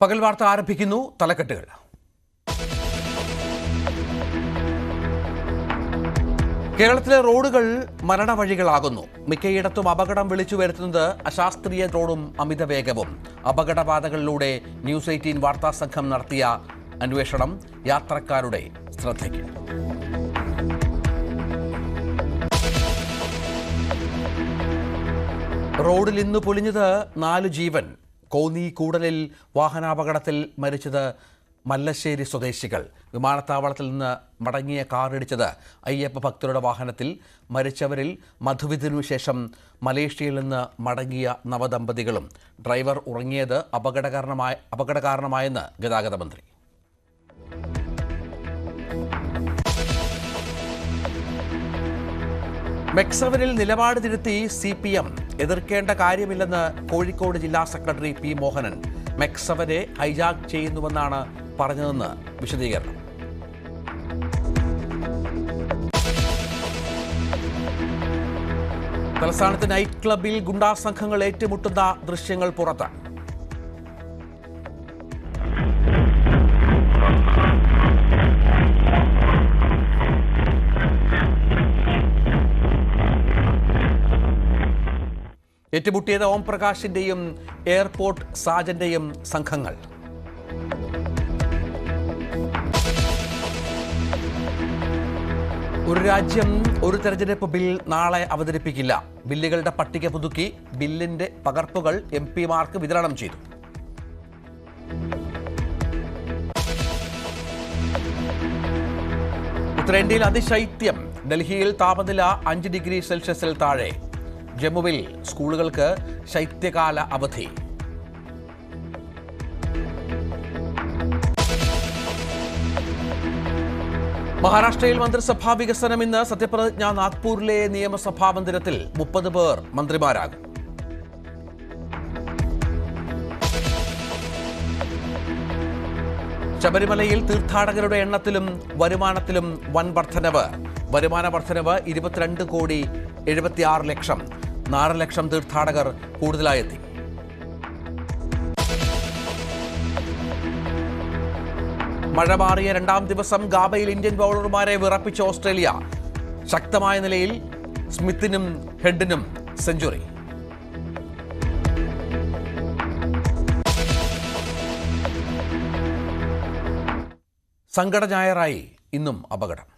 പകൽ വാർത്ത ആരംഭിക്കുന്നു തലക്കെട്ടുകൾ. കേരളത്തിലെ റോഡുകൾ മരണവഴികളാകുന്നു. മിക്കയിടത്തും അപകടം വിളിച്ചു വരുത്തുന്നത് അശാസ്ത്രീയ റോഡും അമിത വേഗവും അപകടപാതകളിലൂടെ ന്യൂസ് എയ്റ്റീൻ വാർത്താ സംഘം നടത്തിയ അന്വേഷണം യാത്രക്കാരുടെ ശ്രദ്ധയ്ക്ക്. റോഡിൽ ഇന്ന് പൊലിഞ്ഞത് നാല് ജീവൻ. കോന്നി കൂടലിൽ വാഹനാപകടത്തിൽ മരിച്ചത് മല്ലശ്ശേരി സ്വദേശികൾ. വിമാനത്താവളത്തിൽ നിന്ന് മടങ്ങിയ കാറിടിച്ചത് അയ്യപ്പ ഭക്തരുടെ വാഹനത്തിൽ മരിച്ചവരിൽ മധുവിധിനു ശേഷം മലേഷ്യയിൽ നിന്ന് മടങ്ങിയ നവദമ്പതികളും. ഡ്രൈവർ ഉറങ്ങിയത് അപകടകാരണമായ അപകടകാരണമായെന്ന് ഗതാഗത മന്ത്രി. മെക്സവനിൽ നിലപാട് തിരുത്തി സി പി എം എതിർക്കേണ്ട കാര്യമില്ലെന്ന് കോഴിക്കോട് ജില്ലാ സെക്രട്ടറി പി മോഹനൻ. മെക്സവനെ ഹൈജാക്ക് ചെയ്യുന്നുവെന്നാണ് പറഞ്ഞതെന്ന് വിശദീകരണം. തലസ്ഥാനത്ത് നൈറ്റ് ക്ലബിൽ ഗുണ്ടാ സംഘങ്ങൾ ഏറ്റുമുട്ടുന്ന ദൃശ്യങ്ങൾ പുറത്ത്. ഏറ്റുമുട്ടിയത് ഓം പ്രകാശിന്റെയും എയർപോർട്ട് സാജന്റെയും സംഘങ്ങൾ. ഒരു രാജ്യം ഒരു തെരഞ്ഞെടുപ്പ് ബിൽ നാളെ അവതരിപ്പിക്കില്ല. ബില്ലുകളുടെ പട്ടിക പുതുക്കി ബില്ലിന്റെ പകർപ്പുകൾ എം പിമാർക്ക് വിതരണം ചെയ്തു. ഉത്തരേന്ത്യയിൽ അതിശൈത്യം. ഡൽഹിയിൽ താപനില അഞ്ച് ഡിഗ്രി സെൽഷ്യസിൽ താഴെ. ജമ്മുവിൽ സ്കൂളുകൾക്ക് ശൈത്യകാല അവധി. മഹാരാഷ്ട്രയിൽ മന്ത്രിസഭാ വികസനം ഇന്ന് സത്യപ്രതിജ്ഞ നാഗ്പൂരിലെ നിയമസഭാ മന്ദിരത്തിൽ മുപ്പത് പേർ മന്ത്രിമാരാകും. ശബരിമലയിൽ തീർത്ഥാടകരുടെ എണ്ണത്തിലും വരുമാനത്തിലും വൻ വർധനവ്. വരുമാന വർധനവ് ഇരുപത്തിരണ്ട് കോടി എഴുപത്തിയാറ് ലക്ഷം. നാല് ലക്ഷം തീർത്ഥാടകർ കൂടുതലായെത്തി. മഴ മാറിയ രണ്ടാം ദിവസം ഗാബയിൽ ഇന്ത്യൻ ബൗളർമാരെ വിറപ്പിച്ച ഓസ്ട്രേലിയ. ശക്തമായ നിലയിൽ സ്മിത്തിനും ഹെഡിനും സെഞ്ചുറി. സങ്കട ഞായറായി ഇന്നും അപകടം.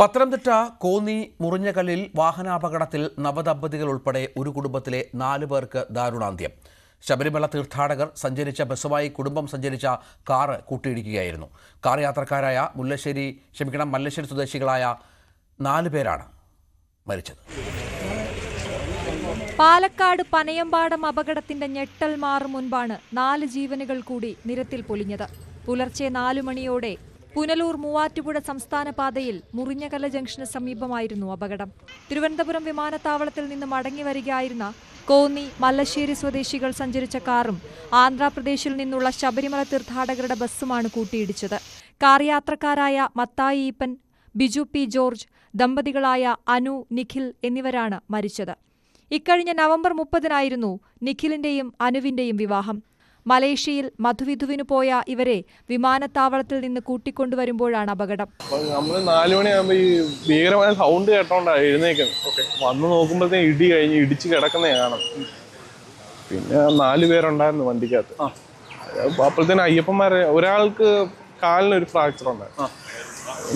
പത്തനംതിട്ട കോന്നി മുറിഞ്ഞകല്ലിൽ വാഹനാപകടത്തിൽ നവദമ്പതികൾ ഉൾപ്പെടെ ഒരു കുടുംബത്തിലെ നാലു പേർക്ക് ദാരുണാന്ത്യം. ശബരിമല തീർത്ഥാടകർ സഞ്ചരിച്ച ബസ്സുമായി കുടുംബം സഞ്ചരിച്ച കാറ് കൂട്ടിയിടിക്കുകയായിരുന്നു. കാർ യാത്രക്കാരായ മുല്ലശ്ശേരി ക്ഷമിക്കണം മല്ലശ്ശേരി സ്വദേശികളായ നാലു പേരാണ് മരിച്ചത്. പാലക്കാട് പനയമ്പാടം അപകടത്തിന്റെ ഞെട്ടൽ മാറും മുൻപാണ് നാല് ജീവനുകൾ കൂടി നിരത്തിൽ പൊലിഞ്ഞത്. പുലർച്ചെ നാലു മണിയോടെ പുനലൂർ മൂവാറ്റുപുഴ സംസ്ഥാന പാതയിൽ മുറിഞ്ഞകല ജംഗ്ഷന് സമീപമായിരുന്നു അപകടം. തിരുവനന്തപുരം വിമാനത്താവളത്തിൽ നിന്ന് മടങ്ങി വരികയായിരുന്ന കോന്നി മല്ലശ്ശേരി സ്വദേശികൾ സഞ്ചരിച്ച കാറും ആന്ധ്രാപ്രദേശിൽ നിന്നുള്ള ശബരിമല തീർത്ഥാടകരുടെ ബസ്സുമാണ് കൂട്ടിയിടിച്ചത്. കാർ യാത്രക്കാരായ മത്തായി ഈപ്പൻ ബിജു പി ജോർജ് ദമ്പതികളായ അനു നിഖിൽ എന്നിവരാണ് മരിച്ചത്. ഇക്കഴിഞ്ഞ നവംബർ മുപ്പതിനായിരുന്നു നിഖിലിന്റെയും അനുവിന്റെയും വിവാഹം. മലേഷ്യയിൽ മധുവിധുവിനു പോയ ഇവരെ വിമാനത്താവളത്തിൽ നിന്ന് കൂട്ടിക്കൊണ്ടുവരുമ്പോഴാണ് അപകടം. നമ്മൾ നാലു മണിയാകുമ്പോ ഈ ഭീകരമായ സൗണ്ട് കേട്ടോണ്ടാ എഴുന്നേക്കുന്നത്. വന്ന് നോക്കുമ്പോഴത്തേക്ക് ഇടി കഴിഞ്ഞ് ഇടിച്ച് കിടക്കുന്ന കാണാം. പിന്നെ നാല് പേരുണ്ടായിരുന്നു വണ്ടിക്കകത്ത്. അപ്പോഴത്തേന് അയ്യപ്പന്മാരെ ഒരാൾക്ക് കാലിനൊരു ഫ്രാക്ചർ ഉണ്ടായിരുന്നു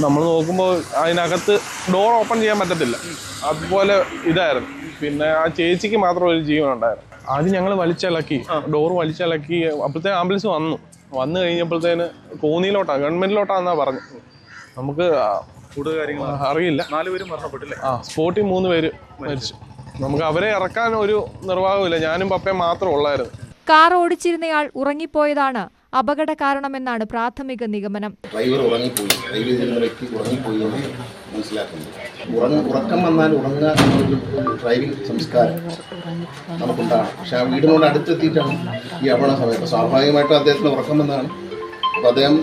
നമ്മൾ നോക്കുമ്പോൾ അതിനകത്ത് ഡോർ ഓപ്പൺ ചെയ്യാൻ പറ്റത്തില്ല. അതുപോലെ ഇതായിരുന്നു. പിന്നെ ആ ചേച്ചിക്ക് മാത്രം ഒരു ജീവൻ ഉണ്ടായിരുന്നു ആദ്യം ഞങ്ങൾ വലിച്ചിളക്കി ഡോർ വലിച്ചിളക്കി അപ്പോഴത്തെ ആംബുലൻസ് വന്നു. വന്നു കഴിഞ്ഞപ്പോഴത്തേന് കോന്നിയിലോട്ടാ ഗവൺമെന്റിലോട്ടാന്നാ പറഞ്ഞു. നമുക്ക് അറിയില്ല. ആ സ്പോട്ടിൽ മൂന്ന് പേര് മരിച്ചു. നമുക്ക് അവരെ ഇറക്കാൻ ഒരു നിർവാഹമില്ല ഞാനും പപ്പയും മാത്രം ഉള്ളായിരുന്നു. കാർ ഓടിച്ചിരുന്നയാൾ ഉറങ്ങിപ്പോയതാണ്. അപകട കാരണമെന്നാണ് പ്രാഥമിക നിഗമനം. ഡ്രൈവർ ഉറങ്ങിപ്പോയി. ഡ്രൈവ് ചെയ്തിരുന്ന വ്യക്തി ഉറങ്ങിപ്പോയി എന്ന് മനസ്സിലാക്കുന്നത് ഉറങ്ങ ഉറക്കം വന്നാൽ ഉറങ്ങുക എന്നൊരു ഡ്രൈവിംഗ് സംസ്കാരം നമുക്കുണ്ടാകണം. പക്ഷെ ആ വീടിനോട് അടുത്തെത്തിയിട്ടാണ് ഈ അപകട സമയം. അപ്പോൾ സ്വാഭാവികമായിട്ടും അദ്ദേഹത്തിന് ഉറക്കം വന്നതാണ്. അപ്പോൾ അദ്ദേഹം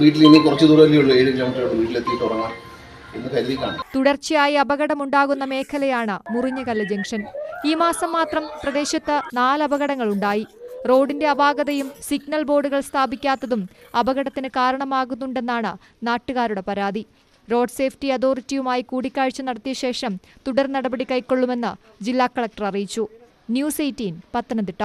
വീട്ടിൽ ഇനി കുറച്ച് ദൂരമല്ലേ ഉള്ളൂ ഏഴ് കിലോമീറ്റർ വീട്ടിലെത്തിയിട്ട് ഉറങ്ങാം തുടർച്ചയായി അപകടമുണ്ടാകുന്ന മേഖലയാണ് മുറിഞ്ഞകല്ല് ജംഗ്ഷൻ. ഈ മാസം മാത്രം പ്രദേശത്ത് നാല് അപകടങ്ങൾ ഉണ്ടായി റോഡിന്റെ അപാകതയും സിഗ്നൽ ബോർഡുകൾ സ്ഥാപിക്കാത്തതും അപകടത്തിന് കാരണമാകുന്നുണ്ടെന്നാണ് നാട്ടുകാരുടെ പരാതി. റോഡ് സേഫ്റ്റി അതോറിറ്റിയുമായി കൂടിക്കാഴ്ച നടത്തിയ ശേഷം തുടർ നടപടി കൈക്കൊള്ളുമെന്ന് ജില്ലാ കളക്ടർ അറിയിച്ചു. News eighteen Pathanamthitta.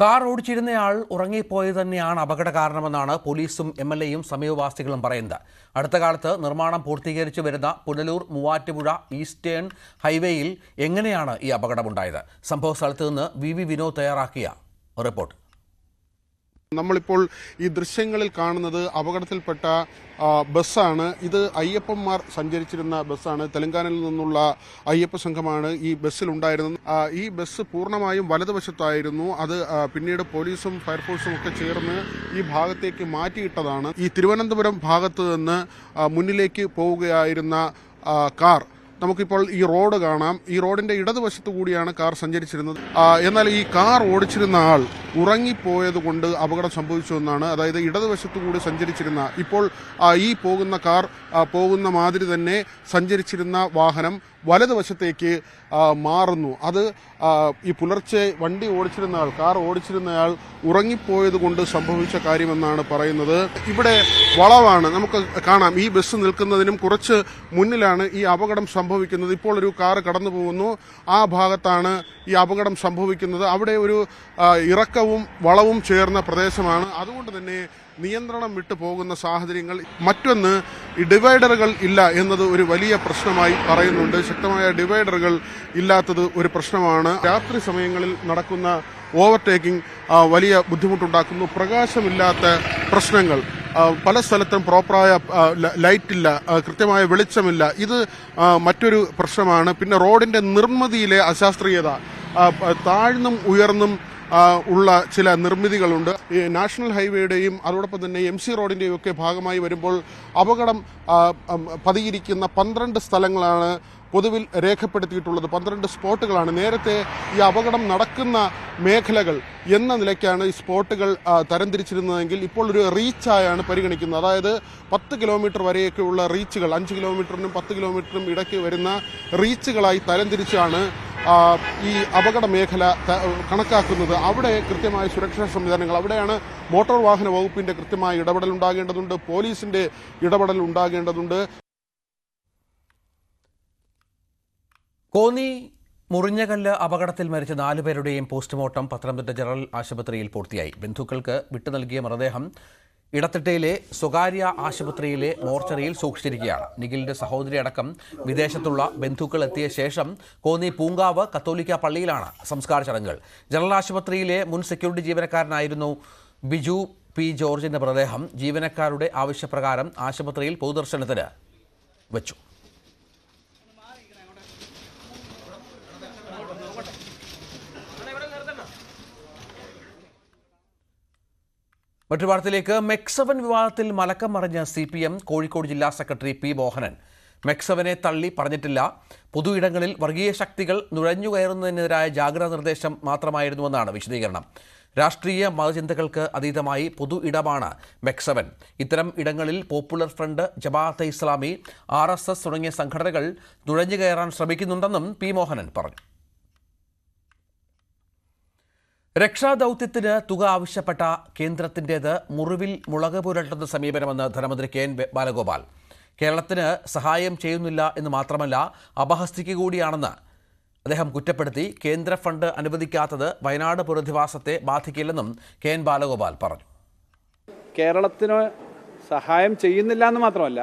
കാർ ഓടിച്ചിരുന്നയാൾ ഉറങ്ങിപ്പോയത് തന്നെയാണ് അപകട കാരണമെന്നാണ് പോലീസും എം എൽ എയും സമീപവാസികളും പറയുന്നത്. അടുത്ത കാലത്ത് നിർമ്മാണം പൂർത്തീകരിച്ചു വരുന്ന പുനലൂർ മൂവാറ്റുപുഴ ഈസ്റ്റേൺ ഹൈവേയിൽ എങ്ങനെയാണ് ഈ അപകടമുണ്ടായത്? സംഭവ സ്ഥലത്ത് നിന്ന് വി വി വിനോദ് തയ്യാറാക്കിയ റിപ്പോർട്ട്. നമ്മളിപ്പോൾ ഈ ദൃശ്യങ്ങളിൽ കാണുന്നത് അപകടത്തിൽപ്പെട്ട ബസ്സാണ്. ഇത് അയ്യപ്പന്മാർ സഞ്ചരിച്ചിരുന്ന ബസ്സാണ്. തെലങ്കാനയിൽ നിന്നുള്ള അയ്യപ്പ സംഘമാണ് ഈ ബസ്സിലുണ്ടായിരുന്നത് ഈ ബസ് പൂർണമായും വലതുവശത്തായിരുന്നു. അത് പിന്നീട് പോലീസും ഫയർഫോഴ്സും ഒക്കെ ചേർന്ന് ഈ ഭാഗത്തേക്ക് മാറ്റിയിട്ടതാണ്. ഈ തിരുവനന്തപുരം ഭാഗത്ത് നിന്ന് മുന്നിലേക്ക് പോവുകയായിരുന്ന കാർ നമുക്കിപ്പോൾ ഈ റോഡ് കാണാം. ഈ റോഡിന്റെ ഇടതുവശത്തു കൂടിയാണ് കാർ സഞ്ചരിച്ചിരുന്നത്. എന്നാൽ ഈ കാർ ഓടിച്ചിരുന്ന ആൾ ഉറങ്ങിപ്പോയത് കൊണ്ട് അപകടം സംഭവിച്ചു എന്നാണ്. അതായത് ഇടതുവശത്തു കൂടി സഞ്ചരിച്ചിരുന്ന ഇപ്പോൾ ഈ പോകുന്ന കാർ പോകുന്ന മാതിരി തന്നെ സഞ്ചരിച്ചിരുന്ന വാഹനം വലതുവശത്തേക്ക് മാറുന്നു. അത് ഈ പുലർച്ചെ വണ്ടി ഓടിച്ചിരുന്ന ആൾ കാർ ഓടിച്ചിരുന്നയാൾ ഉറങ്ങിപ്പോയത് കൊണ്ട് സംഭവിച്ച കാര്യമെന്നാണ് പറയുന്നത്. ഇവിടെ വളവാണ്. നമുക്ക് കാണാം. ഈ ബസ് നിൽക്കുന്നതിനും കുറച്ച് മുന്നിലാണ് ഈ അപകടം സംഭവിക്കുന്നത്. ഇപ്പോൾ ഒരു കാർ കടന്നു പോകുന്നു ആ ഭാഗത്താണ് ഈ അപകടം സംഭവിക്കുന്നത്. അവിടെ ഒരു ഇറക്കവും വളവും ചേർന്ന പ്രദേശമാണ്. അതുകൊണ്ട് തന്നെ നിയന്ത്രണം വിട്ടു പോകുന്ന സാഹചര്യങ്ങൾ. മറ്റൊന്ന് ഡിവൈഡറുകൾ ഇല്ല എന്നത് ഒരു വലിയ പ്രശ്നമായി പറയുന്നുണ്ട്. ശക്തമായ ഡിവൈഡറുകൾ ഇല്ലാത്തത് ഒരു പ്രശ്നമാണ്. രാത്രി സമയങ്ങളിൽ നടക്കുന്ന ഓവർടേക്കിംഗ് വലിയ ബുദ്ധിമുട്ടുണ്ടാക്കുന്നു. പ്രകാശമില്ലാത്ത പ്രശ്നങ്ങൾ. പല സ്ഥലത്തും പ്രോപ്പറായ ലൈറ്റില്ല കൃത്യമായ വെളിച്ചമില്ല. ഇത് മറ്റൊരു പ്രശ്നമാണ്. പിന്നെ റോഡിന്റെ നിർമ്മിതിയിലെ അശാസ്ത്രീയത. താഴ്ന്നും ഉയർന്നും ഉള്ള ചില നിർമ്മിതികളുണ്ട്. ഈ നാഷണൽ ഹൈവേയുടെയും അതോടൊപ്പം തന്നെ എം സി റോഡിന്റെയും ഒക്കെ ഭാഗമായി വരുമ്പോൾ അപകടം പതിയിരിക്കുന്ന പന്ത്രണ്ട് സ്ഥലങ്ങളാണ് പൊതുവിൽ രേഖപ്പെടുത്തിയിട്ടുള്ളത്. പന്ത്രണ്ട് സ്പോട്ടുകളാണ്. നേരത്തെ ഈ അപകടം നടക്കുന്ന മേഖലകൾ എന്ന നിലയ്ക്കാണ് ഈ സ്പോട്ടുകൾ തരംതിരിച്ചിരുന്നതെങ്കിൽ ഇപ്പോൾ ഒരു റീച്ചായാണ് പരിഗണിക്കുന്നത്. അതായത് പത്ത് കിലോമീറ്റർ വരെയൊക്കെയുള്ള റീച്ചുകൾ അഞ്ച് കിലോമീറ്ററിനും പത്ത് കിലോമീറ്ററിനും ഇടയ്ക്ക് വരുന്ന റീച്ചുകളായി തരംതിരിച്ചാണ് ഈ അപകട മേഖല കണക്കാക്കുന്നത്. അവിടെ കൃത്യമായ സുരക്ഷാ സംവിധാനങ്ങൾ. അവിടെയാണ് മോട്ടോർ വാഹന വകുപ്പിന്റെ കൃത്യമായ ഇടപെടൽ ഉണ്ടാകേണ്ടതുണ്ട്. പോലീസിന്റെ ഇടപെടൽ ഉണ്ടാകേണ്ടതുണ്ട്. കോന്നി മുറിഞ്ഞകല്ല് അപകടത്തിൽ മരിച്ച നാലുപേരുടെയും പോസ്റ്റ്മോർട്ടം പത്തനംതിട്ട ജനറൽ ആശുപത്രിയിൽ പൂർത്തിയായി. ബന്ധുക്കൾക്ക് വിട്ടു നൽകിയ മൃതദേഹം ഇടത്തിട്ടയിലെ സ്വകാര്യ ആശുപത്രിയിലെ മോർച്ചറിയിൽ സൂക്ഷിച്ചിരിക്കുകയാണ്. നിഖിലിന്റെ സഹോദരി അടക്കം വിദേശത്തുള്ള ബന്ധുക്കൾ എത്തിയ ശേഷം കോന്നി പൂങ്കാവ് കത്തോലിക്ക പള്ളിയിലാണ് സംസ്കാര ചടങ്ങുകൾ. ജനറൽ ആശുപത്രിയിലെ മുൻ സെക്യൂരിറ്റി ജീവനക്കാരനായിരുന്നു ബിജു പി ജോർജിന്റെ മൃതദേഹം ജീവനക്കാരുടെ ആവശ്യപ്രകാരം ആശുപത്രിയിൽ പൊതുദർശനത്തിന് വെച്ചു. മറ്റു വാർത്തയിലേക്ക് മെക്സവൻ വിവാദത്തിൽ മലക്കം മറിഞ്ഞ സി പി എം കോഴിക്കോട് ജില്ലാ സെക്രട്ടറി പി മോഹനൻ. മെക്സവനെ തള്ളി പറഞ്ഞിട്ടില്ല. പൊതു ഇടങ്ങളിൽ വർഗീയ ശക്തികൾ നുഴഞ്ഞുകയറുന്നതിനെതിരായ ജാഗ്രതാ നിർദ്ദേശം മാത്രമായിരുന്നുവെന്നാണ് വിശദീകരണം. രാഷ്ട്രീയ മതചിന്തകൾക്ക് അതീതമായി പൊതു ഇടമാണ് മെക്സവൻ. ഇത്തരം ഇടങ്ങളിൽ popular front Jamaat-e Islami R S S തുടങ്ങിയ സംഘടനകൾ നുഴഞ്ഞുകയറാൻ ശ്രമിക്കുന്നുണ്ടെന്നും പി മോഹനൻ പറഞ്ഞു. രക്ഷാദൗത്യത്തിന് തുക ആവശ്യപ്പെട്ട കേന്ദ്രത്തിന്റേത് മുറിവിൽ മുളക് പുരട്ടുന്ന സമീപനമെന്ന് ധനമന്ത്രി കെ എൻ ബാലഗോപാൽ. കേരളത്തിന് സഹായം ചെയ്യുന്നില്ല എന്ന് മാത്രമല്ല അപഹസ്തിക്ക് കൂടിയാണെന്ന് അദ്ദേഹം കുറ്റപ്പെടുത്തി. കേന്ദ്ര ഫണ്ട് അനുവദിക്കാത്തത് വയനാട് പുനരധിവാസത്തെ ബാധിക്കില്ലെന്നും കെ എൻ ബാലഗോപാൽ പറഞ്ഞു. കേരളത്തിന് സഹായം ചെയ്യുന്നില്ല എന്ന് മാത്രമല്ല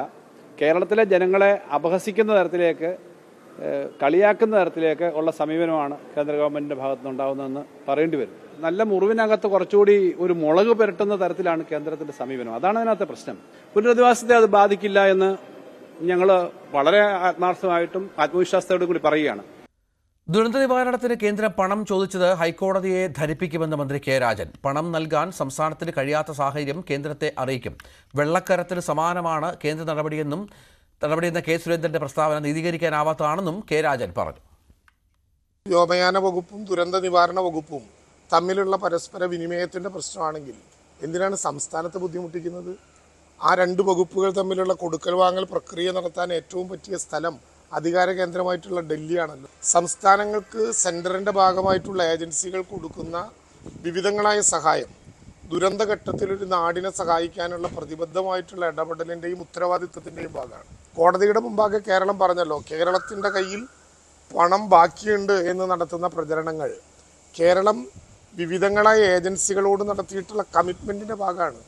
കേരളത്തിലെ ജനങ്ങളെ അപഹസിക്കുന്ന തരത്തിലേക്ക് കളിയാക്കുന്ന തരത്തിലേക്ക് ഉള്ള സമീപനമാണ് കേന്ദ്ര ഗവൺമെന്റിന്റെ ഭാഗത്തു നിന്നുണ്ടാകുന്നതെന്ന് പറയേണ്ടി വരും. നല്ല മുറിവിനകത്ത് കുറച്ചുകൂടി ഒരു മുളക് പുരട്ടുന്ന തരത്തിലാണ് കേന്ദ്രത്തിന്റെ സമീപനം. അതാണ് അതിനകത്തെ പ്രശ്നം. പുനരധിവാസത്തെ അത് ബാധിക്കില്ല എന്ന് ഞങ്ങൾ വളരെ ആത്മാർത്ഥമായിട്ടും ആത്മവിശ്വാസത്തോടും കൂടി പറയുകയാണ്. ദുരന്ത നിവാരണത്തിന് കേന്ദ്രം പണം ചോദിച്ചത് ഹൈക്കോടതിയെ ധരിപ്പിക്കുമെന്ന് മന്ത്രി കെ രാജൻ. പണം നൽകാൻ സംസ്ഥാനത്തിന് കഴിയാത്ത സാഹചര്യം കേന്ദ്രത്തെ അറിയിക്കും. വെള്ളക്കരത്തിന് സമാനമാണ് കേന്ദ്ര നടപടിയെന്നും നടപടിയെന്ന കെ സുരേന്ദ്രന്റെ പ്രസ്താവന നീതീകരിക്കാനാവാത്തതാണെന്നും കെ രാജൻ പറഞ്ഞു. വ്യോമയാന വകുപ്പും ദുരന്ത നിവാരണ വകുപ്പും തമ്മിലുള്ള പരസ്പര വിനിമയത്തിന്റെ പ്രശ്നമാണെങ്കിൽ എന്തിനാണ് സംസ്ഥാനത്തെ ബുദ്ധിമുട്ടിക്കുന്നത്? ആ രണ്ട് വകുപ്പുകൾ തമ്മിലുള്ള കൊടുക്കൽ വാങ്ങൽ പ്രക്രിയ നടത്താൻ ഏറ്റവും പറ്റിയ സ്ഥലം അധികാര കേന്ദ്രമായിട്ടുള്ള ഡൽഹിയാണല്ലോ. സംസ്ഥാനങ്ങൾക്ക് സെന്ററിന്റെ ഭാഗമായിട്ടുള്ള ഏജൻസികൾ കൊടുക്കുന്ന വിവിധങ്ങളായ സഹായം ദുരന്തഘട്ടത്തിൽ ഒരു നാടിനെ സഹായിക്കാനുള്ള പ്രതിബദ്ധമായിട്ടുള്ള ഇടപെടലിന്റെയും ഉത്തരവാദിത്വത്തിന്റെയും ഭാഗമാണ്. കോടതിയുടെ മുമ്പാകെ കേരളം പറഞ്ഞല്ലോ കേരളത്തിന്റെ കയ്യിൽ പണം ബാക്കിയുണ്ട് എന്ന് നടത്തുന്ന പ്രചരണങ്ങൾ. കേരളം വിവിധങ്ങളായ ഏജൻസികളോട് നടത്തിയിട്ടുള്ള കമ്മിറ്റ്മെന്റിന്റെ ഭാഗമാണ്.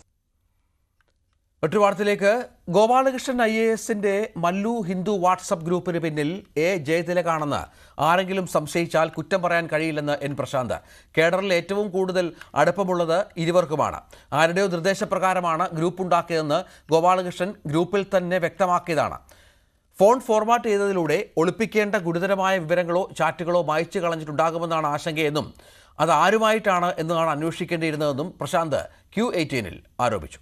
മറ്റൊരു വാർത്തയിലേക്ക് ഗോപാലകൃഷ്ണൻ ഐ എ എസിന്റെ മല്ലു ഹിന്ദു വാട്സപ്പ് ഗ്രൂപ്പിന് പിന്നിൽ എ ജയതിലകാണെന്ന് ആരെങ്കിലും സംശയിച്ചാൽ കുറ്റം പറയാൻ കഴിയില്ലെന്ന് എൻ പ്രശാന്ത്. കേഡറിൽ ഏറ്റവും കൂടുതൽ അടുപ്പമുള്ളത് ഇരുവർക്കുമാണ്. ആരുടെയോ നിർദ്ദേശപ്രകാരമാണ് ഗ്രൂപ്പ് ഉണ്ടാക്കിയതെന്ന് ഗോപാലകൃഷ്ണൻ ഗ്രൂപ്പിൽ തന്നെ വ്യക്തമാക്കിയതാണ്. ഫോൺ ഫോർമാറ്റ് ചെയ്തതിലൂടെ ഒളിപ്പിക്കേണ്ട ഗുരുതരമായ വിവരങ്ങളോ ചാറ്റുകളോ മായച്ചു കളഞ്ഞിട്ടുണ്ടാകുമെന്നാണ് ആശങ്കയെന്നും അത് ആരുമായിട്ടാണ് എന്നാണ് അന്വേഷിക്കേണ്ടിയിരുന്നതെന്നും പ്രശാന്ത് ക്യു എയ്റ്റീനിൽ ആരോപിച്ചു.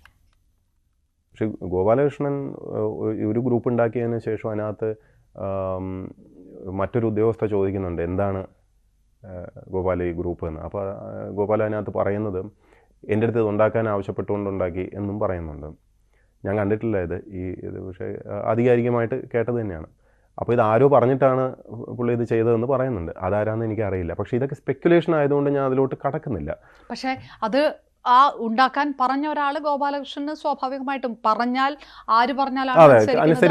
പക്ഷെ ഗോപാലകൃഷ്ണൻ ഒരു ഗ്രൂപ്പ് ഉണ്ടാക്കിയതിന് ശേഷം അതിനകത്ത് മറ്റൊരു ഉദ്യോഗസ്ഥ ചോദിക്കുന്നുണ്ട് എന്താണ് ഗോപാല ഈ ഗ്രൂപ്പ് എന്ന്. അപ്പോൾ ഗോപാല അതിനകത്ത് പറയുന്നത് എന്റെ അടുത്ത് ഇത് ഉണ്ടാക്കാൻ ആവശ്യപ്പെട്ടുകൊണ്ട് ഉണ്ടാക്കി എന്നും പറയുന്നുണ്ട്. ഞാൻ കണ്ടിട്ടില്ല ഇത് ഈ ഇത് പക്ഷേ ആധികാരികമായിട്ട് കേട്ടത് തന്നെയാണ്. അപ്പോൾ ഇത് ആരോ പറഞ്ഞിട്ടാണ് പുള്ളി ഇത് ചെയ്തതെന്ന് പറയുന്നുണ്ട്. അതാരാന്ന് എനിക്കറിയില്ല. പക്ഷേ ഇതൊക്കെ സ്പെക്കുലേഷൻ ആയതുകൊണ്ട് ഞാൻ അതിലോട്ട് കടക്കുന്നില്ല. പക്ഷേ അത് ആ ഉണ്ടാക്കാൻ പറഞ്ഞ ഒരാൾ ഗോപാലകൃഷ്ണന് സ്വാഭാവികമായിട്ടും പറഞ്ഞാൽ ആര് പറഞ്ഞാലാണ്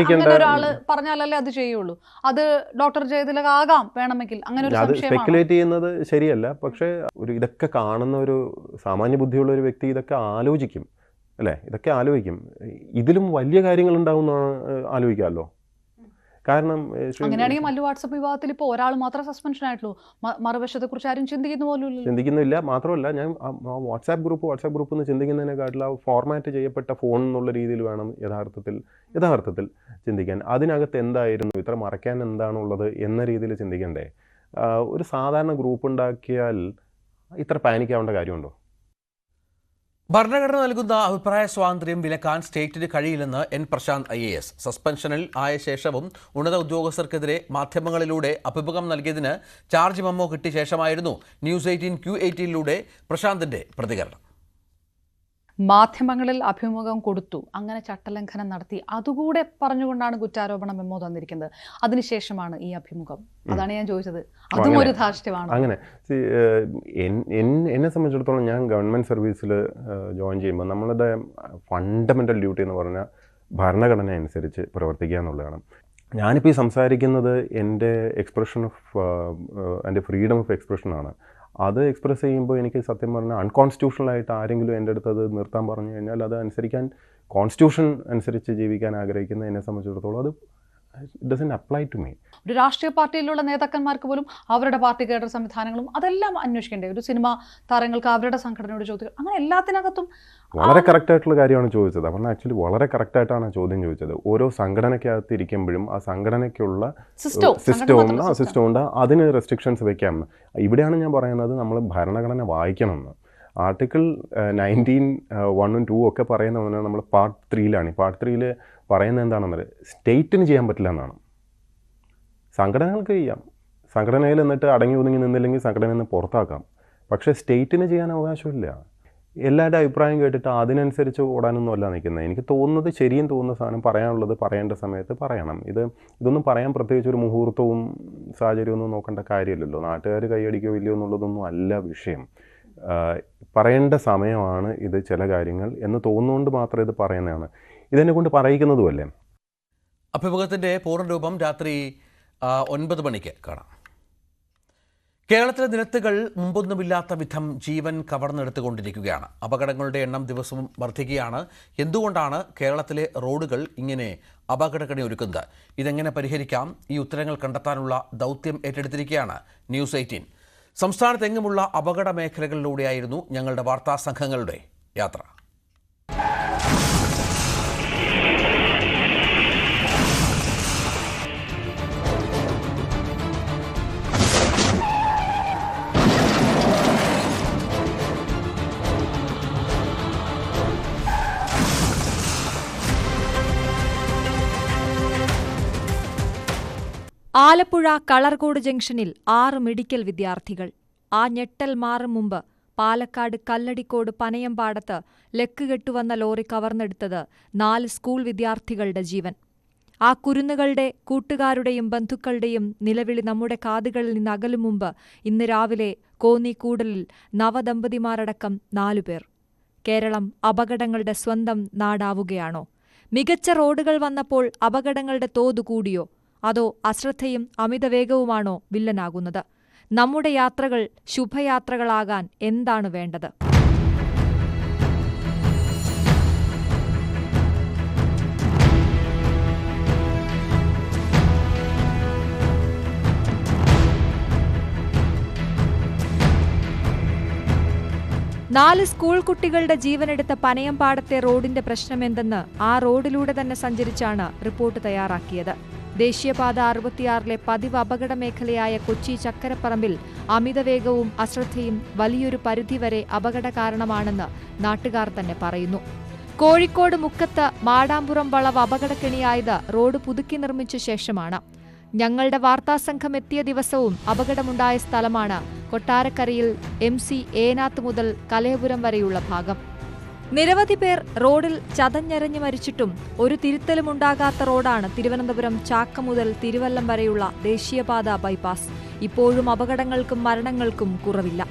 അങ്ങനെ ഒരാൾ പറഞ്ഞാലല്ലേ അത് ചെയ്യുള്ളൂ. അത് ഡോക്ടർ ജയതിലക ആകാം വേണമെങ്കിൽ. അങ്ങനെ ഒരു സ്പെക്കുലേറ്റ് ചെയ്യുന്നത് ശരിയല്ല. പക്ഷേ ഒരു ഇതൊക്കെ കാണുന്ന ഒരു സാമാന്യ ബുദ്ധിയുള്ള ഒരു വ്യക്തി ഇതൊക്കെ ആലോചിക്കും. അല്ലേ? ഇതൊക്കെ ആലോചിക്കും. ഇതിലും വലിയ കാര്യങ്ങൾ ഉണ്ടാവും ആലോചിക്കാമല്ലോ? കാരണം അങ്ങനെയാണെങ്കിൽ മല്ലു വാട്സപ്പ് വിവാദത്തിൽ ഇപ്പോൾ ഒരാൾ മാത്രം സസ്പെൻഷൻ ആയിട്ടുള്ളൂ. മറുവശത്തെ കുറിച്ച് ആരും ചിന്തിക്കുന്ന പോലും ചിന്തിക്കുന്നില്ല. മാത്രമല്ല ഞാൻ വാട്സാപ്പ് ഗ്രൂപ്പ് വാട്സാപ്പ് ഗ്രൂപ്പ് എന്ന് ചിന്തിക്കുന്നതിനെക്കാട്ടിൽ ആ ഫോർമാറ്റ് ചെയ്യപ്പെട്ട ഫോൺ എന്നുള്ള രീതിയിൽ വേണം യഥാർത്ഥത്തിൽ യഥാർത്ഥത്തിൽ ചിന്തിക്കാൻ. അതിനകത്ത് എന്തായിരുന്നു? ഇത്ര മറയ്ക്കാൻ എന്താണുള്ളത് എന്ന രീതിയിൽ ചിന്തിക്കണ്ടേ? ഒരു സാധാരണ ഗ്രൂപ്പ് ഉണ്ടാക്കിയാൽ ഇത്ര പാനിക്കാവേണ്ട കാര്യമുണ്ടോ? ഭരണഘടന നൽകുന്ന അഭിപ്രായ സ്വാതന്ത്ര്യം വിലക്കാൻ സ്റ്റേറ്റിന് കഴിയില്ലെന്ന് N Prashanth I A S. സസ്പെൻഷനിൽ ആയ ശേഷവും ഉന്നത ഉദ്യോഗസ്ഥർക്കെതിരെ മാധ്യമങ്ങളിലൂടെ അഭിമുഖം നൽകിയതിന് ചാർജ് മെമ്മോ കിട്ടിയ ശേഷമായിരുന്നു ന്യൂസ് എയ്റ്റീൻ ക്യു എയ്റ്റീനിലൂടെ പ്രശാന്തിന്റെ പ്രതികരണം. മാധ്യമങ്ങളിൽ അഭിമുഖം കൊടുത്തു അങ്ങനെ ചട്ടലംഘനം നടത്തി. അതുകൂടെ പറഞ്ഞുകൊണ്ടാണ് കുറ്റാരോപണ മെമ്മോ തന്നിരിക്കുന്നത്. അതിനുശേഷമാണ് ഈ അഭിമുഖം. അതാണ് ഞാൻ ചോദിച്ചത്. അതും ഒരു ധാർഷ്ട്യമാണ്. അങ്ങനെ. എന്നെ സംബന്ധിച്ചിടത്തോളം ഞാൻ ഗവൺമെന്റ് സർവീസിൽ ജോയിൻ ചെയ്യുമ്പോൾ നമ്മളുടെ ഫണ്ടമെന്റൽ ഡ്യൂട്ടി എന്ന് പറഞ്ഞാൽ ഭരണഘടന അനുസരിച്ച് പ്രവർത്തിക്കുക എന്നുള്ളതാണ്. ഞാനിപ്പോൾ ഈ സംസാരിക്കുന്നത് എന്റെ എക്സ്പ്രഷൻ ഓഫ് എന്റെ ഫ്രീഡം ഓഫ് എക്സ്പ്രഷനാണ് അത് എക്സ്പ്രസ് ചെയ്യുമ്പോൾ എനിക്ക് സത്യം പറഞ്ഞാൽ അൺകോൺസ്റ്റിറ്റ്യൂഷണൽ ആയിട്ട് ആരെങ്കിലും എന്റെ അടുത്ത് അത് നിർത്താൻ പറഞ്ഞു കഴിഞ്ഞാൽ അത് അനുസരിക്കാൻ കോൺസ്റ്റിറ്റ്യൂഷൻ അനുസരിച്ച് ജീവിക്കാൻ ആഗ്രഹിക്കുന്ന എന്നെ സംബന്ധിച്ചിടത്തോളം അത് അപ്ലൈ ടു മീ ഒരു രാഷ്ട്രീയ പാർട്ടിയിലുള്ള നേതാക്കന്മാർക്ക് പോലും അവരുടെ പാർട്ടി കേഡർ സംവിധാനങ്ങളും അതെല്ലാം അന്വേഷിക്കേണ്ടേ? ഒരു സിനിമ താരങ്ങൾക്ക് അവരുടെ സംഘടനയോട് ചോദ്യം അങ്ങനെ എല്ലാത്തിനകത്തും വളരെ കറക്റ്റ് ആയിട്ടുള്ള കാര്യമാണ് ചോദിച്ചത്. അപ്പം ആക്ച്വലി വളരെ കറക്റ്റ് ആയിട്ടാണ് ചോദ്യം ചോദിച്ചത്. ഓരോ സംഘടനയ്ക്കകത്ത് ഇരിക്കുമ്പോഴും ആ സംഘടനയ്ക്കുള്ള സിസ്റ്റവും സിസ്റ്റം ഉണ്ട്. ആ സംഘടന സിസ്റ്റം ഉണ്ട്. അതിന് റെസ്ട്രിക്ഷൻസ് വെക്കാം. ഇവിടെയാണ് ഞാൻ പറയുന്നത് നമ്മൾ ഭരണഘടന വായിക്കണമെന്ന് ആർട്ടിക്കിൾ നയന്റീൻ വണ്ണും ടൂ ഒക്കെ പറയുന്ന നമ്മൾ പാർട്ട് ത്രീയിലാണ് പാർട്ട് ത്രീയിൽ പറയുന്നത് എന്താണെന്നത് സ്റ്റേറ്റിന് ചെയ്യാൻ പറ്റില്ല എന്നാണ്. സംഘടനകൾക്ക് ചെയ്യാം. സംഘടനയിൽ എന്നിട്ട് അടങ്ങി ഒതുങ്ങി നിന്നില്ലെങ്കിൽ സംഘടനയിൽ നിന്ന് പുറത്താക്കാം. പക്ഷേ സ്റ്റേറ്റിന് ചെയ്യാൻ അവകാശമില്ല. എല്ലാവരുടെ അഭിപ്രായം കേട്ടിട്ട് അതിനനുസരിച്ച് ഓടാനൊന്നും അല്ല നിൽക്കുന്നത്. എനിക്ക് തോന്നുന്നത് ശരിയും തോന്നുന്ന സാധനം പറയാനുള്ളത് പറയേണ്ട സമയത്ത് പറയണം. ഇത് ഇതൊന്നും പറയാൻ പ്രത്യേകിച്ച് ഒരു മുഹൂർത്തവും സാഹചര്യമൊന്നും നോക്കേണ്ട കാര്യമില്ലല്ലോ. നാട്ടുകാർ കൈയടിക്കോ ഇല്ലയോ എന്നുള്ളതൊന്നും അല്ല വിഷയം. പറയേണ്ട സമയമാണ് ഇത് ചില കാര്യങ്ങൾ എന്ന് തോന്നുകൊണ്ട് മാത്രം ഇത് പറയുന്നതാണ്. ഇതെന്നെ കൊണ്ട് പറയിക്കുന്നതുമല്ലേ? അഭിമുഖത്തിന്റെ പൂർണരൂപം രാത്രി ഒൻപത് മണിക്ക് കാണാം. കേരളത്തിലെ നിരത്തുകൾ മുമ്പൊന്നുമില്ലാത്ത വിധം ജീവൻ കവർന്നെടുത്തുകൊണ്ടിരിക്കുകയാണ്. അപകടങ്ങളുടെ എണ്ണം ദിവസവും വർദ്ധിക്കുകയാണ്. എന്തുകൊണ്ടാണ് കേരളത്തിലെ റോഡുകൾ ഇങ്ങനെ അപകടക്കണി ഒരുക്കുന്നത്? ഇതെങ്ങനെ പരിഹരിക്കാം? ഈ ഉത്തരങ്ങൾ കണ്ടെത്താനുള്ള ദൗത്യം ഏറ്റെടുത്തിരിക്കുകയാണ് ന്യൂസ് എയ്റ്റീൻ. സംസ്ഥാനത്തെങ്ങുമുള്ള അപകട മേഖലകളിലൂടെയായിരുന്നു ഞങ്ങളുടെ വാർത്താ സംഘങ്ങളുടെ യാത്ര. ആലപ്പുഴ കളർകോട് ജംഗ്ഷനിൽ ആറ് മെഡിക്കൽ വിദ്യാർത്ഥികൾ. ആ ഞെട്ടൽ മാറും മുമ്പ് പാലക്കാട് കല്ലടിക്കോട് പനയമ്പാടത്ത് ലക്ക് കെട്ടുവന്ന ലോറി കവർന്നെടുത്തത് നാല് സ്കൂൾ വിദ്യാർത്ഥികളുടെ ജീവൻ. ആ കുരുന്നുകളുടെ കൂട്ടുകാരുടെയും ബന്ധുക്കളുടെയും നിലവിളി നമ്മുടെ കാതുകളിൽ നിന്ന് അകലും മുമ്പ് ഇന്ന് രാവിലെ കോന്നി കൂടലിൽ നവദമ്പതിമാരടക്കം നാലുപേർ കേരളം അപകടങ്ങളുടെ സ്വന്തം നാടാവുകയാണോ? മികച്ച റോഡുകൾ വന്നപ്പോൾ അപകടങ്ങളുടെ തോതു കൂടിയോ? അതോ അശ്രദ്ധയും അമിതവേഗവുമാണോ വില്ലനാകുന്നത്? നമ്മുടെ യാത്രകൾ ശുഭയാത്രകളാകാൻ എന്താണ് വേണ്ടത്? നാല് സ്കൂൾ കുട്ടികളുടെ ജീവനെടുത്ത പനയമ്പാടത്തെ റോഡിന്റെ പ്രശ്നമെന്തെന്ന് ആ റോഡിലൂടെ തന്നെ സഞ്ചരിച്ചാണ് റിപ്പോർട്ട് തയ്യാറാക്കിയത്. ദേശീയപാത അറുപത്തിയാറിലെ പതിവ് അപകട മേഖലയായ കൊച്ചി ചക്കരപ്പറമ്പിൽ അമിതവേഗവും അശ്രദ്ധയും വലിയൊരു പരിധിവരെ അപകട കാരണമാണെന്ന് നാട്ടുകാർ തന്നെ പറയുന്നു. കോഴിക്കോട് മുക്കത്ത് മാടാമ്പുറം വളവ് അപകടക്കെണിയായത് റോഡ് പുതുക്കി നിർമ്മിച്ച ശേഷമാണ്. ഞങ്ങളുടെ വാർത്താസംഘം എത്തിയ ദിവസവും അപകടമുണ്ടായ സ്ഥലമാണ് കൊട്ടാരക്കരയിൽ എം സി ഏനാത്ത് മുതൽ കലയപുരം വരെയുള്ള ഭാഗം. നിരവധി പേർ റോഡിൽ ചതഞ്ഞരഞ്ഞ് മരിച്ചിട്ടും ഒരു തിരുത്തലുമുണ്ടാകാത്ത റോഡാണ് തിരുവനന്തപുരം ചാക്ക മുതൽ തിരുവല്ലം വരെയുള്ള ദേശീയപാത ബൈപ്പാസ്. ഇപ്പോഴും അപകടങ്ങൾക്കും മരണങ്ങൾക്കും കുറവില്ല.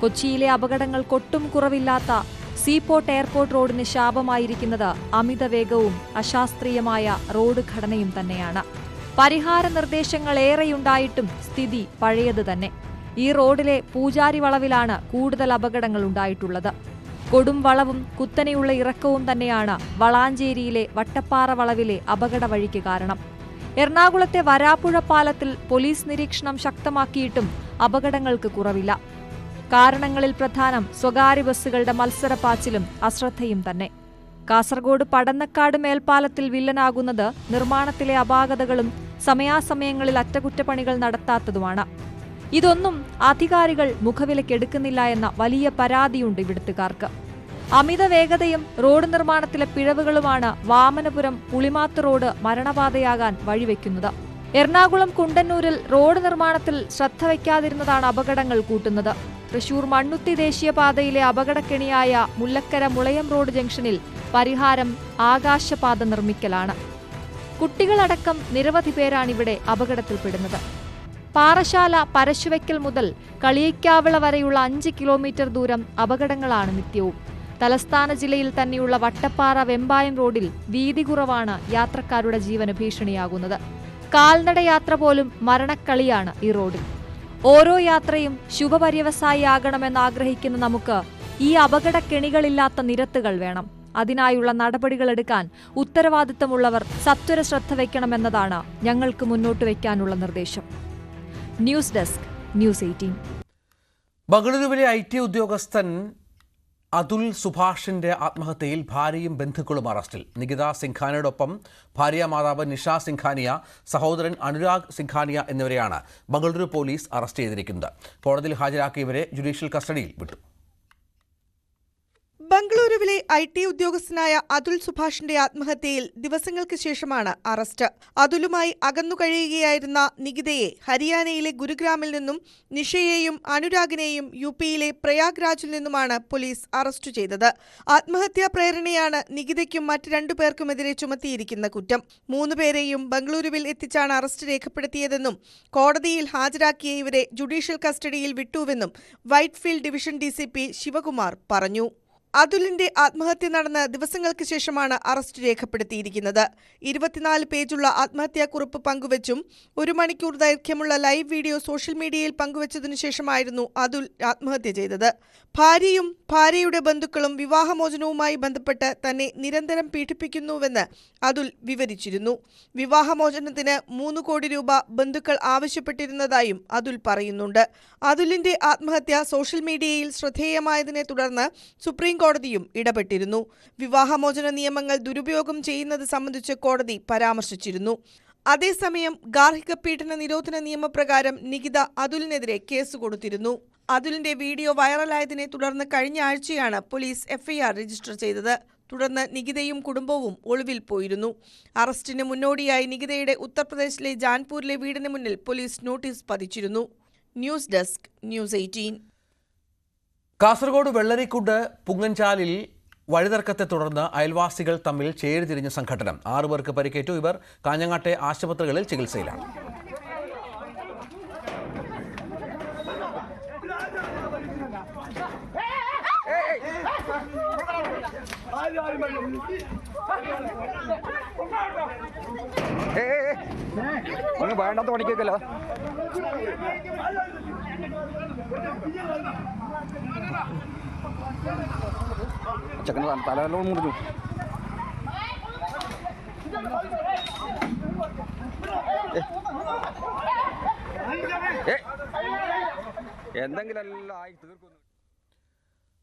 കൊച്ചിയിലെ അപകടങ്ങൾക്കൊട്ടും കുറവില്ലാത്ത സീപോർട്ട് എയർപോർട്ട് റോഡിന് ശാപമായിരിക്കുന്നത് അമിത വേഗവും അശാസ്ത്രീയമായ റോഡ് ഘടനയും തന്നെയാണ്. പരിഹാര നിർദ്ദേശങ്ങൾ ഏറെയുണ്ടായിട്ടും സ്ഥിതി പഴയത് തന്നെ ഈ റോഡിലെ പൂജാരി വളവിലാണ് കൂടുതൽ അപകടങ്ങൾ ഉണ്ടായിട്ടുള്ളത്. കൊടും വളവും കുത്തനെയുള്ള ഇറക്കവും തന്നെയാണ് വളാഞ്ചേരിയിലെ വട്ടപ്പാറ വളവിലെ അപകട വഴിക്ക് കാരണം. എറണാകുളത്തെ വരാപ്പുഴ പാലത്തിൽ പോലീസ് നിരീക്ഷണം ശക്തമാക്കിയിട്ടും അപകടങ്ങൾക്ക് കുറവില്ല. കാരണങ്ങളിൽ പ്രധാനം സ്വകാര്യ ബസ്സുകളുടെ മത്സരപ്പാച്ചിലും അശ്രദ്ധയും തന്നെ. കാസർഗോഡ് പടന്നക്കാട് മേൽപ്പാലത്തിൽ വില്ലനാകുന്നത് നിർമ്മാണത്തിലെ അപാകതകളും സമയാസമയങ്ങളിൽ അറ്റകുറ്റപ്പണികൾ നടത്താത്തതുമാണ്. ഇതൊന്നും അധികാരികൾ മുഖവിലക്കെടുക്കുന്നില്ല എന്ന വലിയ പരാതിയുണ്ട് ഇവിടുത്തുകാർക്ക്. അമിത വേഗതയും റോഡ് നിർമ്മാണത്തിലെ പിഴവുകളുമാണ് വാമനപുരം പുളിമാത്ത് റോഡ് മരണപാതയാകാൻ വഴിവെക്കുന്നത്. എറണാകുളം കുണ്ടന്നൂരിൽ റോഡ് നിർമ്മാണത്തിൽ ശ്രദ്ധ വയ്ക്കാതിരുന്നതാണ് അപകടങ്ങൾ കൂട്ടുന്നത്. തൃശൂർ മണ്ണുത്തി ദേശീയപാതയിലെ അപകടക്കെണിയായ മുല്ലക്കര മുളയം റോഡ് ജംഗ്ഷനിൽ പരിഹാരം ആകാശപാത നിർമ്മിക്കലാണ്. കുട്ടികളടക്കം നിരവധി പേരാണിവിടെ അപകടത്തിൽപ്പെടുന്നത്. പാറശാല പരശുവയ്ക്കൽ മുതൽ കളിയിക്കാവിള വരെയുള്ള അഞ്ച് കിലോമീറ്റർ ദൂരം അപകടങ്ങളാണ് നിത്യവും. തലസ്ഥാന ജില്ലയിൽ തന്നെയുള്ള വട്ടപ്പാറ വെമ്പായം റോഡിൽ വീതി കുറവാണ് യാത്രക്കാരുടെ ജീവന് ഭീഷണിയാകുന്നത്. കാൽനട യാത്ര പോലും മരണക്കളിയാണ് ഈ റോഡിൽ. ഓരോ യാത്രയും ശുഭപര്യവസായി ആകണമെന്ന് ആഗ്രഹിക്കുന്ന നമുക്ക് ഈ അപകട കെണികളില്ലാത്ത നിരത്തുകൾ വേണം. അതിനായുള്ള നടപടികളെടുക്കാൻ ഉത്തരവാദിത്തമുള്ളവർ സത്വര ശ്രദ്ധ വയ്ക്കണമെന്നതാണ് ഞങ്ങൾക്ക് മുന്നോട്ട് വയ്ക്കാനുള്ള നിർദ്ദേശം. News desk news eighteen. ബംഗളൂരുവിലെ ഐ ടി ഉദ്യോഗസ്ഥൻ അതുൽ സുഭാഷിന്റെ ആത്മഹത്യയിൽ ഭാര്യയും ബന്ധുക്കളും അറസ്റ്റിൽ. നികിത സിംഖാനയോടൊപ്പം ഭാര്യ മാതാവ് നിഷ സിംഖാനിയ സഹോദരൻ അനുരാഗ് സിംഖാനിയ എന്നിവരെയാണ് ബംഗളൂരു പോലീസ് അറസ്റ്റ് ചെയ്തിരിക്കുന്നത്. കോടതിയിൽ ഹാജരാക്കിയവരെ ജുഡീഷ്യൽ കസ്റ്റഡിയിൽ വിട്ടു. ബംഗളൂരുവിലെ ഐ ടി ഉദ്യോഗസ്ഥനായ അതുൽ സുഭാഷിന്റെ ആത്മഹത്യയിൽ ദിവസങ്ങൾക്ക് ശേഷമാണ് അറസ്റ്റ്. അതുലുമായി അകന്നു കഴിയുകയായിരുന്ന നികിതയെ ഹരിയാനയിലെ ഗുരുഗ്രാമിൽ നിന്നും നിഷയെയും അനുരാഗിനെയും യു പിയിലെ പ്രയാഗ്രാജിൽ നിന്നുമാണ് പോലീസ് അറസ്റ്റ് ചെയ്തത്. ആത്മഹത്യാ പ്രേരണയാണ് നികിതയ്ക്കും മറ്റ് രണ്ടു പേർക്കുമെതിരെ ചുമത്തിയിരിക്കുന്ന കുറ്റം. മൂന്നുപേരെയും ബംഗളൂരുവിൽ എത്തിച്ചാണ് അറസ്റ്റ് രേഖപ്പെടുത്തിയതെന്നും കോടതിയിൽ ഹാജരാക്കിയ ഇവരെ ജുഡീഷ്യൽ കസ്റ്റഡിയിൽ വിട്ടുവെന്നും വൈറ്റ്ഫീൽഡ് ഡിവിഷൻ ഡി ശിവകുമാർ പറഞ്ഞു. അതുലിന്റെ ആത്മഹത്യ നടന്ന ദിവസങ്ങൾക്ക് ശേഷമാണ് അറസ്റ്റ് രേഖപ്പെടുത്തിയിരിക്കുന്നത്. ഇരുപത്തിനാല് പേജുള്ള ആത്മഹത്യാക്കുറിപ്പ് പങ്കുവച്ചും ഒരു മണിക്കൂർ ദൈർഘ്യമുള്ള ലൈവ് വീഡിയോ സോഷ്യൽ മീഡിയയിൽ പങ്കുവച്ചതിനു ശേഷമായിരുന്നു അതുൽ ആത്മഹത്യ ചെയ്തത്. ഭാര്യയും ഭാര്യയുടെ ബന്ധുക്കളും വിവാഹമോചനവുമായി ബന്ധപ്പെട്ട് തന്നെ നിരന്തരം പീഡിപ്പിക്കുന്നുവെന്ന് അതുൽ വിവരിച്ചിരുന്നു. വിവാഹമോചനത്തിന് മൂന്ന് കോടി രൂപ ബന്ധുക്കൾ ആവശ്യപ്പെട്ടിരുന്നതായും അതുൽ പറയുന്നുണ്ട്. അതുലിന്റെ ആത്മഹത്യ സോഷ്യൽ മീഡിയയിൽ ശ്രദ്ധേയമായതിനെ തുടർന്ന് സുപ്രീം കോടതിയും ഇടപെട്ടിരുന്നു. വിവാഹമോചന നിയമങ്ങൾ ദുരുപയോഗം ചെയ്യുന്നത് സംബന്ധിച്ച് കോടതി പരാമർശിച്ചിരുന്നു. അതേസമയം ഗാർഹിക പീഡന നിരോധന നിയമപ്രകാരം നികിത അതുലിനെതിരെ കേസ് കൊടുത്തിരുന്നു. അതുലിന്റെ വീഡിയോ വൈറലായതിനെ തുടർന്ന് കഴിഞ്ഞ ആഴ്ചയാണ് പോലീസ് എഫ്ഐആർ രജിസ്റ്റർ ചെയ്തത്. തുടർന്ന് നികിതയും കുടുംബവും ഒളിവിൽ പോയിരുന്നു. അറസ്റ്റിന് മുന്നോടിയായി നികിതയുടെ ഉത്തർപ്രദേശിലെ ജാൻപൂരിലെ വീടിന് മുന്നിൽ police notice പതിച്ചിരുന്നു. News desk news eighteen. Kasaragod Vellarikkundu പുങ്ങഞ്ചാലിൽ വഴിതർക്കത്തെ തുടർന്ന് അയൽവാസികൾ തമ്മിൽ ചേരിതിരിഞ്ഞ സംഘടനം. ആറുപേർക്ക് പരിക്കേറ്റു. ഇവർ കാഞ്ഞങ്ങാട്ടെ ആശുപത്രികളിൽ ചികിത്സയിലാണ്. വേണ്ടാത്ത പണിക്കേക്കല്ലോ ചെക്കന് തലവെല്ലാം മുറിഞ്ഞു. എന്തെങ്കിലും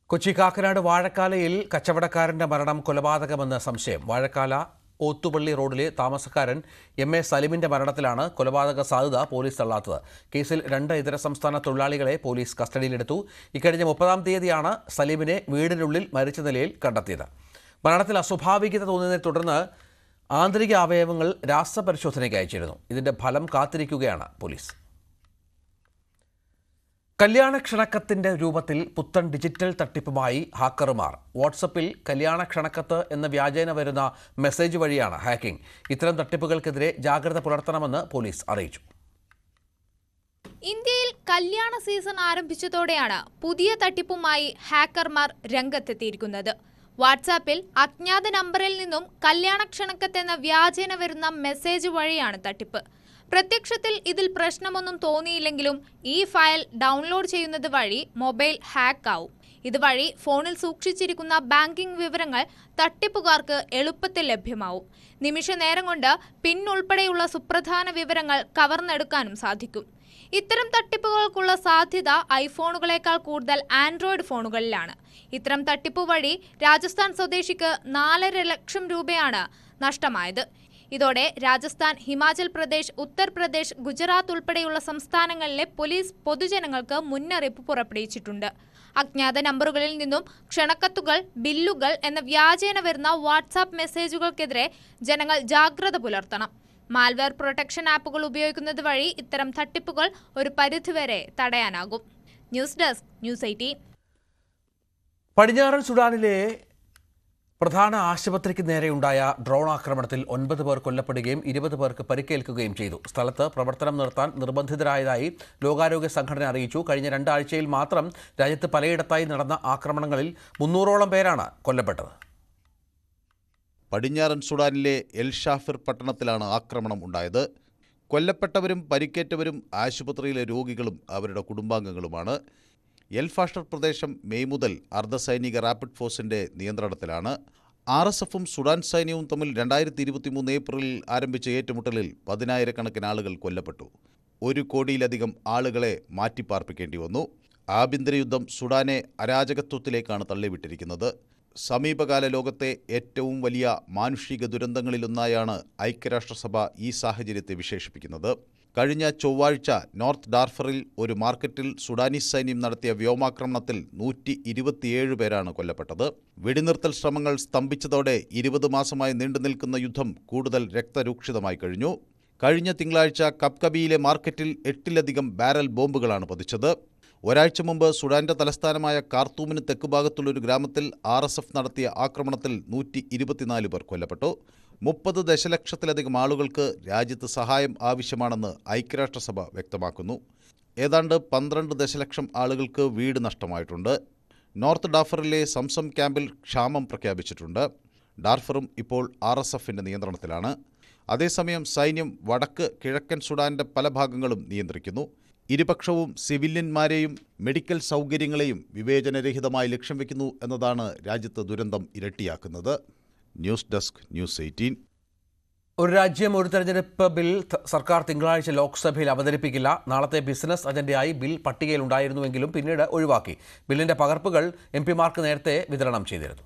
കൊച്ചി കാക്കനാട് വാഴക്കാലയിൽ കച്ചവടക്കാരന്റെ മരണം കൊലപാതകമെന്ന സംശയം. വാഴക്കാല ഓത്തുപള്ളി റോഡിലെ താമസക്കാരൻ എം എ സലിമിന്റെ മരണത്തിലാണ് കൊലപാതക സാധ്യത പോലീസ് തള്ളാത്തത്. കേസിൽ രണ്ട് ഇതര സംസ്ഥാന തൊഴിലാളികളെ പോലീസ് കസ്റ്റഡിയിലെടുത്തു. ഇക്കഴിഞ്ഞ മുപ്പതാം തീയതിയാണ് സലീമിനെ വീടിനുള്ളിൽ മരിച്ച നിലയിൽ കണ്ടെത്തിയത്. മരണത്തിൽ അസ്വാഭാവികത തോന്നിയതിനെ തുടർന്ന് ആന്തരിക അവയവങ്ങൾ രാസപരിശോധനയ്ക്ക് അയച്ചിരുന്നു. ഇതിന്റെ ഫലം കാത്തിരിക്കുകയാണ് പോലീസ്. കല്യാണ ക്ഷണക്കത്തിന്റെ രൂപത്തിൽ പുത്തൻ ഡിജിറ്റൽ തട്ടിപ്പുമായി ഹാക്കർമാർ. വാട്സപ്പിൽ കല്യാണക്ഷണക്കത്ത് എന്ന വ്യാജേന വരുന്ന മെസ്സേജ് വഴിയാണ് ഹാക്കിംഗ്. ഇത്തരം തട്ടിപ്പുകൾക്കെതിരെ ജാഗ്രത പുലർത്തണമെന്ന് പോലീസ് അറിയിച്ചു. ഇന്ത്യയിൽ കല്യാണ സീസൺ ആരംഭിച്ചതോടെയാണ് പുതിയ തട്ടിപ്പുമായി ഹാക്കർമാർ രംഗത്തെത്തിയിരിക്കുന്നത്. വാട്സാപ്പിൽ അജ്ഞാത നമ്പറിൽ നിന്നും കല്യാണ ക്ഷണക്കത്തെന്ന വ്യാജേന വരുന്ന മെസ്സേജ് വഴിയാണ് തട്ടിപ്പ്. പ്രത്യക്ഷത്തിൽ ഇതിൽ പ്രശ്നമൊന്നും തോന്നിയില്ലെങ്കിലും ഈ ഫയൽ ഡൗൺലോഡ് ചെയ്യുന്നത് വഴി മൊബൈൽ ഹാക്ക് ആവും. ഇതുവഴി ഫോണിൽ സൂക്ഷിച്ചിരിക്കുന്ന ബാങ്കിംഗ് വിവരങ്ങൾ തട്ടിപ്പുകാർക്ക് എളുപ്പത്തിൽ ലഭ്യമാവും. നിമിഷ നേരം കൊണ്ട് പിൻ ഉൾപ്പെടെയുള്ള സുപ്രധാന വിവരങ്ങൾ കവർന്നെടുക്കാനും സാധിക്കും. ഇത്തരം തട്ടിപ്പുകൾക്കുള്ള സാധ്യത ഐഫോണുകളേക്കാൾ കൂടുതൽ ആൻഡ്രോയിഡ് ഫോണുകളിലാണ്. ഇത്തരം തട്ടിപ്പ് വഴി രാജസ്ഥാൻ സ്വദേശിക്ക് നാലര ലക്ഷം രൂപയാണ് നഷ്ടമായത്. ഇതോടെ രാജസ്ഥാൻ ഹിമാചൽ പ്രദേശ് ഉത്തർപ്രദേശ് ഗുജറാത്ത് ഉൾപ്പെടെയുള്ള സംസ്ഥാനങ്ങളിലെ പോലീസ് പൊതുജനങ്ങൾക്ക് മുന്നറിയിപ്പ് പുറപ്പെടുവിച്ചിട്ടുണ്ട്. അജ്ഞാത നമ്പറുകളിൽ നിന്നും ക്ഷണക്കത്തുകൾ ബില്ലുകൾ എന്ന വ്യാജേന വരുന്ന വാട്സാപ്പ് മെസ്സേജുകൾക്കെതിരെ ജനങ്ങൾ ജാഗ്രത പുലർത്തണം. മാൽവെയർ പ്രൊട്ടക്ഷൻ ആപ്പുകൾ ഉപയോഗിക്കുന്നത് വഴി ഇത്തരം തട്ടിപ്പുകൾ ഒരു പരിധിവരെ തടയാനാകും. News desk news eighteen. പടിഞ്ഞാറൻ സുഡാനിലെ പ്രധാന ആശുപത്രിക്ക് നേരെയുണ്ടായ ഡ്രോൺ ആക്രമണത്തിൽ ഒൻപത് പേർ കൊല്ലപ്പെടുകയും ഇരുപത് പേർക്ക് പരിക്കേൽക്കുകയും ചെയ്തു. സ്ഥലത്ത് പ്രവർത്തനം നിർത്താൻ നിർബന്ധിതരായതായി ലോകാരോഗ്യ സംഘടന അറിയിച്ചു. കഴിഞ്ഞ രണ്ടാഴ്ചയിൽ മാത്രം രാജ്യത്ത് പലയിടത്തായി നടന്ന ആക്രമണങ്ങളിൽ മുന്നൂറോളം പേരാണ് കൊല്ലപ്പെട്ടത്. പടിഞ്ഞാറൻ സുഡാനിലെ എൽ ഷാഫിർ പട്ടണത്തിലാണ് ആക്രമണം ഉണ്ടായത്. കൊല്ലപ്പെട്ടവരും പരിക്കേറ്റവരും ആശുപത്രിയിലെ രോഗികളും അവരുടെ കുടുംബാംഗങ്ങളുമാണ്. എൽ ഫാഷർ പ്രദേശം മെയ് മുതൽ അർദ്ധസൈനിക റാപ്പിഡ് ഫോഴ്സിന്റെ നിയന്ത്രണത്തിലാണ്. ആർ എസ് എഫും സുഡാൻ സൈന്യവും തമ്മിൽ രണ്ടായിരത്തി ഇരുപത്തിമൂന്ന് ഏപ്രിലിൽ ആരംഭിച്ച ഏറ്റുമുട്ടലിൽ പതിനായിരക്കണക്കിന് ആളുകൾ കൊല്ലപ്പെട്ടു. ഒരു കോടിയിലധികം ആളുകളെ മാറ്റിപ്പാർപ്പിക്കേണ്ടി വന്നു. ആഭ്യന്തര യുദ്ധം സുഡാനെ അരാജകത്വത്തിലേക്കാണ് തള്ളിവിട്ടിരിക്കുന്നത്. സമീപകാല ലോകത്തെ ഏറ്റവും വലിയ മാനുഷിക ദുരന്തങ്ങളിലൊന്നായാണ് ഐക്യരാഷ്ട്രസഭ ഈ സാഹചര്യത്തെ വിശേഷിപ്പിക്കുന്നത്. കഴിഞ്ഞ ചൊവ്വാഴ്ച നോർത്ത് ഡാർഫറിൽ ഒരു മാർക്കറ്റിൽ സുഡാനീസ് സൈന്യം നടത്തിയ വ്യോമാക്രമണത്തിൽ നൂറ്റി ഇരുപത്തിയേഴ് പേരാണ് കൊല്ലപ്പെട്ടത്. വെടിനിർത്തൽ ശ്രമങ്ങൾ സ്തംഭിച്ചതോടെ ഇരുപത് മാസമായി നീണ്ടുനിൽക്കുന്ന യുദ്ധം കൂടുതൽ രക്തരൂക്ഷിതമായി കഴിഞ്ഞു. കഴിഞ്ഞ തിങ്കളാഴ്ച കപ്കബിയിലെ മാർക്കറ്റിൽ എട്ടിലധികം ബാരൽ ബോംബുകളാണ് പതിച്ചത്. ഒരാഴ്ച മുമ്പ് സുഡാന്റെ തലസ്ഥാനമായ കാർത്തൂമിന് തെക്കുഭാഗത്തുള്ള ഒരു ഗ്രാമത്തിൽ ആർ നടത്തിയ ആക്രമണത്തിൽ നൂറ്റി പേർ കൊല്ലപ്പെട്ടു. മുപ്പത് ദശലക്ഷത്തിലധികം ആളുകൾക്ക് രാജ്യത്ത് സഹായം ആവശ്യമാണെന്ന് ഐക്യരാഷ്ട്രസഭ വ്യക്തമാക്കുന്നു. ഏതാണ്ട് പന്ത്രണ്ട് ദശലക്ഷം ആളുകൾക്ക് വീട് നഷ്ടമായിട്ടുണ്ട്. നോർത്ത് ഡാഫറിലെ സംസം ക്യാമ്പിൽ ക്ഷാമം പ്രഖ്യാപിച്ചിട്ടുണ്ട്. ഡാർഫറും ഇപ്പോൾ ആർ എസ് എഫിന്റെ നിയന്ത്രണത്തിലാണ്. അതേസമയം സൈന്യം വടക്ക് കിഴക്കൻ സുഡാന്റെ പല ഭാഗങ്ങളും നിയന്ത്രിക്കുന്നു. ഇരുപക്ഷവും സിവിലിയന്മാരെയും മെഡിക്കൽ സൗകര്യങ്ങളെയും വിവേചനരഹിതമായി ലക്ഷ്യം വയ്ക്കുന്നു എന്നതാണ് രാജ്യത്ത് ദുരന്തം ഇരട്ടിയാക്കുന്നത്. News desk news eighteen. ഒരു രാജ്യം ഒരു തെരഞ്ഞെടുപ്പ് ബിൽ സർക്കാർ തിങ്കളാഴ്ച ലോക്സഭയിൽ അവതരിപ്പിക്കില്ല. നാളത്തെ ബിസിനസ് അജണ്ടയായി ബിൽ പട്ടികയിൽ ഉണ്ടായിരുന്നുവെങ്കിലും പിന്നീട് ഒഴിവാക്കി. ബില്ലിന്റെ പകർപ്പുകൾ എം പിമാർക്ക് നേരത്തെ വിതരണം ചെയ്തിരുന്നു.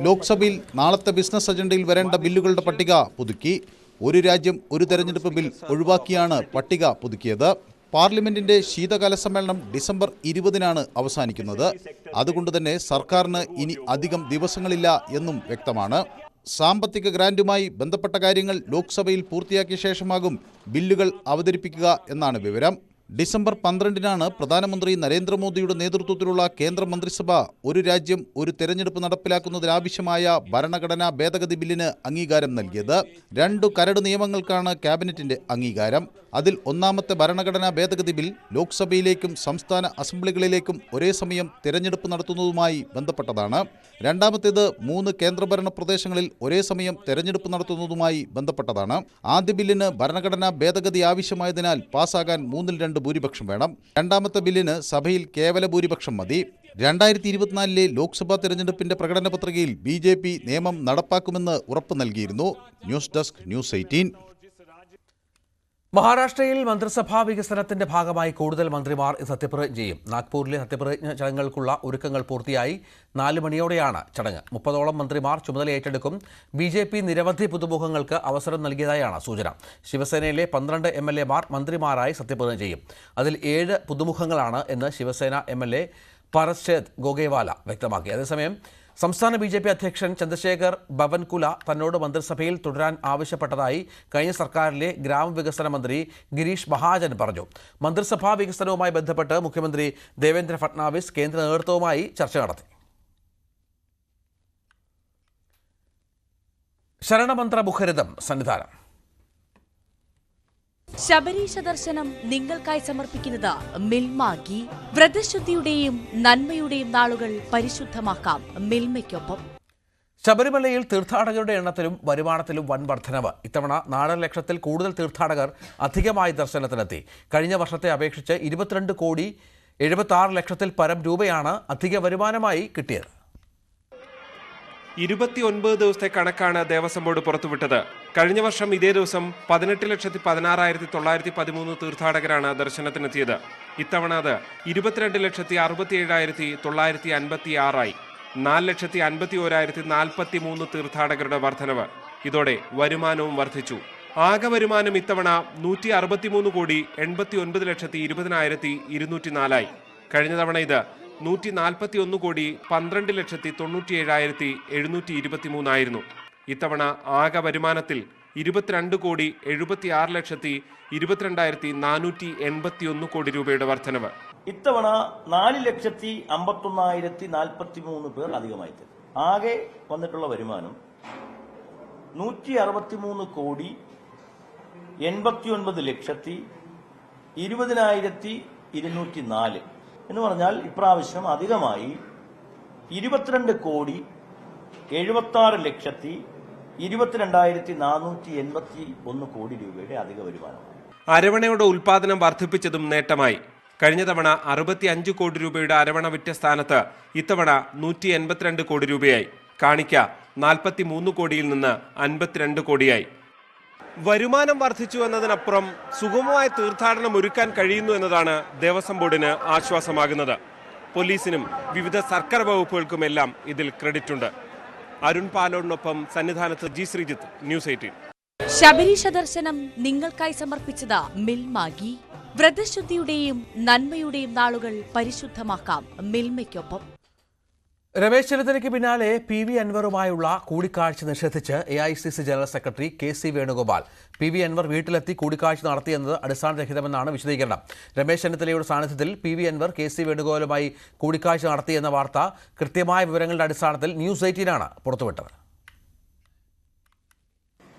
ലോക്സഭയിൽ നാളത്തെ ബിസിനസ് അജണ്ടയിൽ വരേണ്ട ബില്ലുകളുടെ പട്ടിക പുതുക്കി. ഒരു രാജ്യം ഒരു തെരഞ്ഞെടുപ്പ് ബിൽ ഒഴിവാക്കിയാണ് പട്ടിക പുതുക്കിയത്. പാർലമെന്റിന്റെ ശീതകാല സമ്മേളനം ഡിസംബർ ഇരുപതിനാണ് അവസാനിക്കുന്നത്. അതുകൊണ്ട് തന്നെ സർക്കാരിന് ഇനി അധികം ദിവസങ്ങളില്ല എന്നും വ്യക്തമാണ്. സാമ്പത്തിക ഗ്രാന്റുമായി ബന്ധപ്പെട്ട കാര്യങ്ങൾ ലോക്സഭയിൽ പൂർത്തിയാക്കിയ ശേഷമാകും ബില്ലുകൾ അവതരിപ്പിക്കുക എന്നാണ് വിവരം. ഡിസംബർ പന്ത്രണ്ടിനാണ് പ്രധാനമന്ത്രി നരേന്ദ്രമോദിയുടെ നേതൃത്വത്തിലുള്ള കേന്ദ്രമന്ത്രിസഭ ഒരു രാജ്യം ഒരു തെരഞ്ഞെടുപ്പ് നടപ്പിലാക്കുന്നതിനാവശ്യമായ ഭരണഘടനാ ഭേദഗതി ബില്ലിന് അംഗീകാരം നൽകിയത്. രണ്ടു കരട് നിയമങ്ങൾക്കാണ് ക്യാബിനറ്റിന്റെ അംഗീകാരം. അതിൽ ഒന്നാമത്തെ ഭരണഘടനാ ഭേദഗതി ബിൽ ലോക്സഭയിലേക്കും സംസ്ഥാന അസംബ്ലികളിലേക്കും ഒരേ സമയം തെരഞ്ഞെടുപ്പ് നടത്തുന്നതുമായി ബന്ധപ്പെട്ടതാണ്. രണ്ടാമത്തേത് മൂന്ന് കേന്ദ്രഭരണ പ്രദേശങ്ങളിൽ ഒരേ സമയം തെരഞ്ഞെടുപ്പ് നടത്തുന്നതുമായി ബന്ധപ്പെട്ടതാണ്. ആദ്യ ബില്ലിന് ഭരണഘടനാ ഭേദഗതി ആവശ്യമായതിനാൽ പാസ്സാകാൻ മൂന്നിൽ രണ്ട് ഭൂരിപക്ഷം വേണം. രണ്ടാമത്തെ ബില്ലിന് സഭയിൽ കേവല ഭൂരിപക്ഷം മതി. രണ്ടായിരത്തി ഇരുപത്തിനാലിലെ ലോക്സഭാ തെരഞ്ഞെടുപ്പിന്റെ പ്രകടന പത്രികയിൽ ബി ജെ പി നിയമം നടപ്പാക്കുമെന്ന് ഉറപ്പ് നൽകിയിരുന്നു. News desk news eighteen. മഹാരാഷ്ട്രയിൽ മന്ത്രിസഭാ വികസനത്തിന്റെ ഭാഗമായി കൂടുതൽ മന്ത്രിമാർ സത്യപ്രതിജ്ഞ ചെയ്യും നാഗ്പൂരിലെ സത്യപ്രതിജ്ഞ ചടങ്ങുകൾക്കുള്ള ഒരുക്കങ്ങൾ പൂർത്തിയായി. നാല് മണിയോടെയാണ് ചടങ്ങ്. മുപ്പതോളം മന്ത്രിമാർ ചുമതല ഏറ്റെടുക്കും. ബി ജെ പി നിരവധി പുതുമുഖങ്ങൾക്ക് അവസരം നൽകിയതായാണ് സൂചന. ശിവസേനയിലെ പന്ത്രണ്ട് എം എൽ എമാർ മന്ത്രിമാരായി സത്യപ്രതിജ്ഞ ചെയ്യും. അതിൽ ഏഴ് പുതുമുഖങ്ങളാണ് എന്ന് ശിവസേന എം എൽ എ പരശ്ചേത് ഗോഗേവാല വ്യക്തമാക്കി. അതേസമയം സംസ്ഥാന ബി ജെ പി അധ്യക്ഷൻ ചന്ദ്രശേഖർ ബവൻകുല തന്നോട് മന്ത്രിസഭയിൽ തുടരാൻ ആവശ്യപ്പെട്ടതായി കഴിഞ്ഞ സർക്കാരിലെ ഗ്രാമവികസന മന്ത്രി ഗിരീഷ് മഹാജൻ പറഞ്ഞു. മന്ത്രിസഭാ വികസനവുമായി ബന്ധപ്പെട്ട് മുഖ്യമന്ത്രി ദേവേന്ദ്ര ഫട്നാവിസ് കേന്ദ്ര നേതൃത്വവുമായി ചർച്ച നടത്തി. ശരണമന്ത്ര മുഖരിതം സന്നിധാനം. ശബരീശ ദർശനം നിങ്ങൾക്കായി സമർപ്പിക്കുന്നത് മിൽമാഗി. വ്രതശുദ്ധിയുടെയും നന്മയുടെയും നാളുകൾ പരിശുദ്ധമാക്കാം മിൽമയ്ക്കൊപ്പം. ശബരിമലയിൽ തീർത്ഥാടകരുടെ എണ്ണത്തിലും വരുമാനത്തിലും വൻ വർധനവ് ഇത്തവണ നാലര ലക്ഷത്തിൽ കൂടുതൽ തീർത്ഥാടകർ അധികമായി ദർശനത്തിനെത്തി. കഴിഞ്ഞ വർഷത്തെ അപേക്ഷിച്ച് ഇരുപത്തിരണ്ട് കോടി എഴുപത്തി ലക്ഷത്തിൽ പരം രൂപയാണ് അധിക വരുമാനമായി കിട്ടിയത്. ഇരുപത്തിയൊൻപത് ദിവസത്തെ കണക്കാണ് ദേവസ്വം ബോർഡ് പുറത്തുവിട്ടത്. കഴിഞ്ഞ വർഷം ഇതേ ദിവസം പതിനെട്ട് ലക്ഷത്തി പതിനാറായിരത്തി തൊള്ളായിരത്തി പതിമൂന്ന് തീർത്ഥാടകരാണ് ദർശനത്തിനെത്തിയത്. ഇത്തവണ അത് ഇരുപത്തിരണ്ട് ലക്ഷത്തി അറുപത്തി ഏഴായിരത്തി തൊള്ളായിരത്തി അൻപത്തി ആറായി നാല് ലക്ഷത്തി അൻപത്തി ഓരായിരത്തി നാൽപ്പത്തി മൂന്ന് തീർത്ഥാടകരുടെ വർധനവ്. ഇതോടെ വരുമാനവും വർദ്ധിച്ചു. ആകെ വരുമാനം ഇത്തവണ നൂറ്റി അറുപത്തിമൂന്ന് കോടി എൺപത്തി ഒൻപത് ലക്ഷത്തി ഇരുപതിനായിരത്തി ഇരുന്നൂറ്റി നാലായി കഴിഞ്ഞ തവണ ഇത് നൂറ്റി നാൽപ്പത്തി ഒന്ന് കോടി പന്ത്രണ്ട് ലക്ഷത്തി തൊണ്ണൂറ്റി ഏഴായിരത്തി എഴുന്നൂറ്റി ഇരുപത്തി മൂന്നായിരുന്നു ഇത്തവണ ആകെ വരുമാനത്തിൽ ഇരുപത്തിരണ്ട് കോടി എഴുപത്തി ആറ് ലക്ഷത്തി ഇരുപത്തിരണ്ടായിരത്തി നാനൂറ്റി എൺപത്തി ഒന്ന് കോടി രൂപയുടെ വർധനവ്. ഇത്തവണ നാല് ലക്ഷത്തി അമ്പത്തൊന്നായിരത്തി നാൽപ്പത്തി മൂന്ന് പേർ അധികമായി ആകെ വന്നിട്ടുള്ള വരുമാനം നൂറ്റി അറുപത്തി മൂന്ന് കോടി എൺപത്തി ഒൻപത് ലക്ഷത്തി ഇരുപതിനായിരത്തി ഇരുന്നൂറ്റി നാല് എന്ന് പറഞ്ഞാൽ ഇപ്രാവശ്യം അധികമായി ഇരുപത്തിരണ്ട് കോടി എഴുപത്തി ആറ് ലക്ഷത്തി ഇരുപത്തിരണ്ടായിരത്തി നാനൂറ്റി എൺപത്തി ഒന്ന് കോടി രൂപയുടെ അധിക വരുമാനമാണ്. അരവണയുടെ ഉൽപാദനം വർദ്ധിപ്പിച്ചതും നേട്ടമായി. കഴിഞ്ഞ തവണ അറുപത്തി അഞ്ച് കോടി രൂപയുടെ അരവണ വിറ്റ സ്ഥാനത്ത് ഇത്തവണ നൂറ്റി എൺപത്തിരണ്ട് കോടി രൂപയായി. കാണിക്ക നാൽപ്പത്തി മൂന്ന് കോടിയിൽ നിന്ന് അൻപത്തിരണ്ട് കോടിയായി. വരുമാനം വർദ്ധിച്ചു എന്നതിനപ്പുറം സുഗമമായ തീർത്ഥാടനം ഒരുക്കാൻ കഴിയുന്നു എന്നതാണ് ദേവസ്വം ബോർഡിന് ആശ്വാസമാകുന്നത്. പോലീസിനും വിവിധ സർക്കാർ വകുപ്പുകൾക്കുമെല്ലാം ഇതിൽ ക്രെഡിറ്റ് ഉണ്ട്. അരുൺ പാലോടിനൊപ്പം സന്നിധാനത്ത് ജി ശ്രീജിത്ത് ന്യൂസ് എയ്റ്റീൻ. ശബരീശ ദർശനം നിങ്ങൾക്കായി സമർപ്പിച്ചത് മിൽമാഗി വ്രതശുദ്ധിയുടെയും നന്മയുടെയും നാളുകൾ പരിശുദ്ധമാക്കാം മിൽമയ്ക്കൊപ്പം. രമേശ് ചെന്നിത്തലയ്ക്ക് പിന്നാലെ പി വി അൻവറുമായുള്ള കൂടിക്കാഴ്ച നിഷേധിച്ച് A I C C general secretary K C Venugopal. P V Anvar വീട്ടിലെത്തി കൂടിക്കാഴ്ച നടത്തിയെന്നത് അടിസ്ഥാനരഹിതമെന്നാണ് വിശദീകരണം. രമേശ് ചെന്നിത്തലയുടെ സാന്നിധ്യത്തിൽ P V Anvar K C വേണുഗോപാലുമായി കൂടിക്കാഴ്ച നടത്തിയെന്ന വാർത്ത കൃത്യമായ വിവരങ്ങളുടെ അടിസ്ഥാനത്തിൽ ന്യൂസ് എയ്റ്റീനാണ് പുറത്തുവിട്ടത്.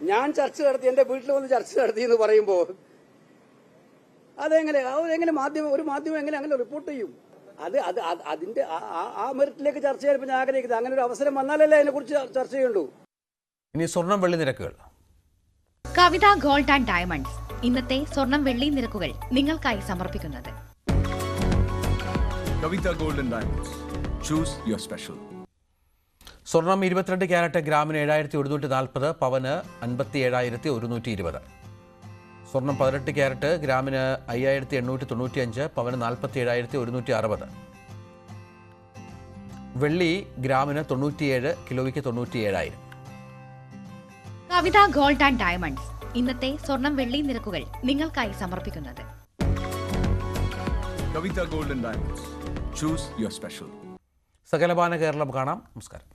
ഞാൻ ചർച്ച നടത്തി എന്റെ വീട്ടിൽ വന്ന് ചർച്ച നടത്തി എന്ന് പറയുമ്പോൾ അതെങ്ങനെ അതെങ്ങനെ മാധ്യമം ഒരു മാധ്യമം എങ്ങനെ അങ്ങനെ റിപ്പോർട്ട് ചെയ്യും? അത് അത് അത് അതിന്റെ ആ- ആ- ആ മെറിറ്റിലേക്ക് ചർച്ച ചെയ്യാൻ ഞാൻ ആഗ്രഹിക്കുന്നത് അങ്ങനെ ഒരു അവസരം വന്നാലല്ലേ അതിനെക്കുറിച്ച് ചർച്ച ചെയ്യണ്ടു ഇനി സ്വർണം വെള്ളി നിരക്കുകൾ. Kavitha gold and diamonds. ഇന്നത്തെ സ്വർണം വെള്ളി നിരക്കുകൾ നിങ്ങൾക്കായി സമർപ്പിക്കുന്നത്. Kavitha gold and diamonds. Choose your special സ്വർണം ഇരുപത്തിരണ്ട് ക്യാരറ്റ് ഗ്രാമിന് ഏഴായിരത്തി ഒരുന്നൂറ്റി നാൽപ്പത് പവന് അൻപത്തി ഏഴായിരത്തി ഒരുന്നൂറ്റി ഇരുപത്. സ്വർണം പതിനെട്ട് ക്യാരറ്റ് ഗ്രാമിന് അയ്യായിരത്തി എണ്ണൂറ്റി തൊണ്ണൂറ്റി അഞ്ച് പവന് നാൽപ്പത്തി ഏഴായിരത്തി ഒരുന്നൂറ്റി അറുപത് വെള്ളി ഗ്രാമിന് തൊണ്ണൂറ്റിയേഴ് കിലോയ്ക്ക് തൊണ്ണൂറ്റി ഏഴായിരം കവിത ഗോൾഡ് ആൻഡ് ഡയമണ്ട്സ്. ഇന്നത്തെ സ്വർണം വെള്ളി നിരക്കുകൾ നിങ്ങൾക്കായി സമർപ്പിക്കുന്നത്. Kavitha gold and diamonds. Choose your special സകലപാന Keralam കാണാം. നമസ്കാരം.